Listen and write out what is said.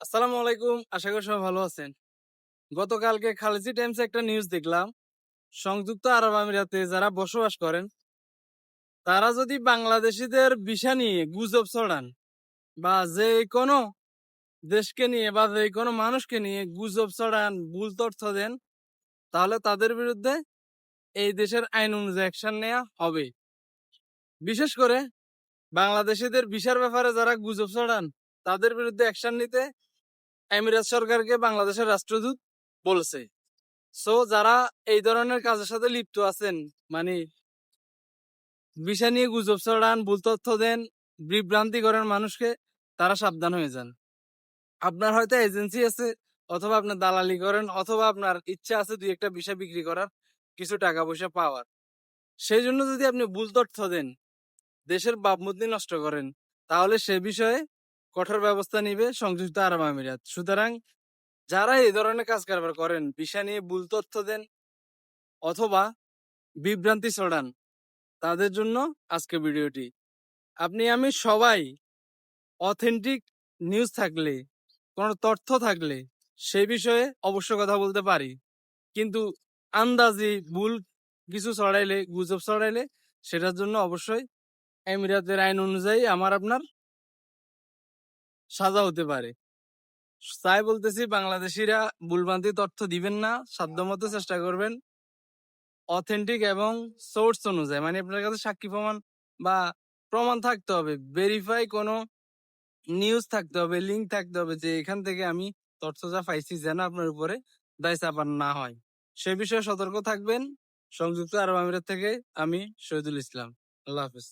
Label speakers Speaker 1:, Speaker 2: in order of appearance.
Speaker 1: আসসালামু আলাইকুম। আশা করি সবাই ভালো আছেন। গতকালকে খালেজি টাইমসে একটা নিউজ দেখলাম। সংযুক্ত আরব আমিরাতে যারা বসবাস করেন, তারা যদি বাংলাদেশিদের ভিসা নিয়ে গুজব ছড়ান বা যে কোনো দেশকে নিয়ে বা যে কোনো মানুষকে নিয়ে গুজব ছড়ান, ভুল তথ্য দেন, তাহলে তাদের বিরুদ্ধে এই দেশের আইন অনুযায়ী অ্যাকশন নেওয়া হবে। বিশেষ করে বাংলাদেশিদের ভিসার ব্যাপারে যারা গুজব ছড়ান, তাদের বিরুদ্ধে অ্যাকশন নিতে এমিরাত সরকারকে বাংলাদেশের রাষ্ট্রদূত বলছে। সো যারা এই ধরনের কাজের সাথে লিপ্ত আছেন মানে ভিসা নিয়ে গুজব ছড়ান, ভুল তথ্য দেন বিভ্রান্তি করেন মানুষকে তারা সাবধান হয়ে যান। আপনার হয়তো এজেন্সি আছে, অথবা আপনার দালালি করেন, অথবা আপনার ইচ্ছা আছে দুই একটা বিষয় বিক্রি করার, কিছু টাকা পয়সা পাওয়ার। সেই জন্য যদি আপনি ভুল তথ্য দেন, দেশের ভাবমূর্তি নষ্ট করেন, তাহলে সে বিষয়ে কঠোর ব্যবস্থা নিবে সংযুক্ত আরব আমিরাত। সুতরাং যারা এই ধরনের কাজ কারবার করেন, বিষয় নিয়ে ভুল তথ্য দেন অথবা বিভ্রান্তি ছড়ান, তাদের জন্য আজকে ভিডিওটি। আপনি, আমি সবাই অথেন্টিক নিউজ থাকলে, কোনো তথ্য থাকলে সেই বিষয়ে অবশ্য কথা বলতে পারি। কিন্তু আন্দাজি ভুল কিছু ছড়াইলে, গুজব ছড়াইলে, সেটার জন্য অবশ্যই এমিরাতের আইন অনুযায়ী আমার, আপনার সাজা হতে পারে। তাই বলতেছি বাংলাদেশিরা ভুলভ্রান্তি তথ্য দিবেন না সাধ্যমতো চেষ্টা করবেন। অথেন্টিক এবং সোর্স অনুযায়ী মানে আপনার কাছে সাক্ষী প্রমাণ বা প্রমাণ থাকতে হবে ভেরিফাই কোনো নিউজ থাকতে হবে লিঙ্ক থাকতে হবে যে এখান থেকে আমি তথ্য যা পাইছি যেন আপনার উপরে দায় চাপান না হয়। সে বিষয়ে সতর্ক থাকবেন। সংযুক্ত আরব আমিরাত থেকে আমি শহীদুল ইসলাম। আল্লাহ হাফিজ।